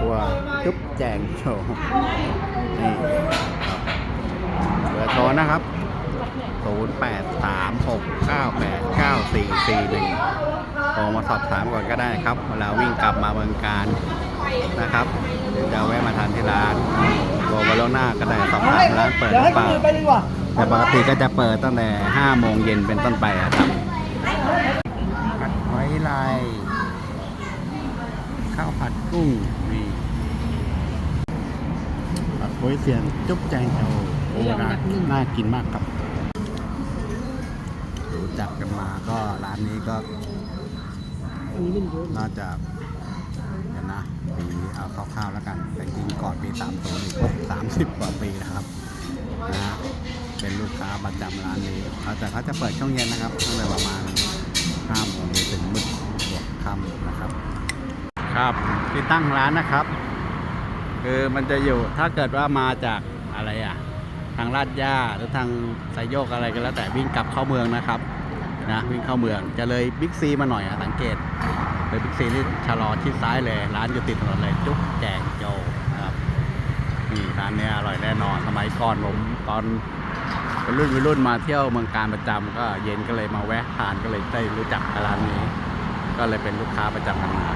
ตัวจุ๊บแจงโชว์นี่เบอร์โทรนะครับ 0 8 3 6 9 8 9 4 4 1โทรมาสอบถามก่อนก็ได้ครับ เวลาวิ่งกลับมาเมืองการนะครับหรือจะแวะมาทานที่ร้านโทรมาล่วงหน้าก็ได้สอบถามร้านเปิดหเดี๋ยวรือให้เปคนล่าอื่นไปดีกว่าแต่ปกติก็จะเปิดตั้งแต่5โมงเย็นเป็นต้นไปอะครับผัดหอยลาย ข้าวผัดกุ้งนี่ผัดโวยเสียนจุ๊บแจงโอโอ้น่าน่ากินมากครับ รู้จักกันมาก็ร้านนี้ก็อันนี้มันเยอะน่าจะเดี๋ยวนะปีเอาคร่าวๆแล้วกัน แต่จริงก่อนปี30อีกสามสิบกว่าปีนะครับนะฮะเป็นลูกค้าประจำร้านนี้เขาแต่เขาจะเปิดช่วงเย็นนะครับตั้งแต่ประมาณ5โมงเย็นถึงมืดบวกค่ำนะครับ ครับที่ตั้งร้านนะครับ คือมันจะอยู่ถ้าเกิดว่ามาจากอะไรอะ ทางลาดย่าหรือทางสายโยกอะไรก็แล้วแต่วิ่งกลับเข้าเมืองนะครับนะวิ่งเข้าเมืองจะเลยบิ๊กซีมาหน่อยอะสังเกตเลยบิ๊กซีนี่ชะลอชิดซ้ายเลย ร้านอยู่ติดถนนเลยจุ๊บแจงโจนะครับนี่ร้านเนี้ยอร่อยแน่นอนสมัยก่อนผมตอนเป็นรุ่นวัยรุ่นมาเที่ยวเมืองการประจำก็เย็นก็เลยมาแวะทานก็เลยได้รู้จักร้านนี้ ก็เลยเป็นลูกค้าประจำกันมา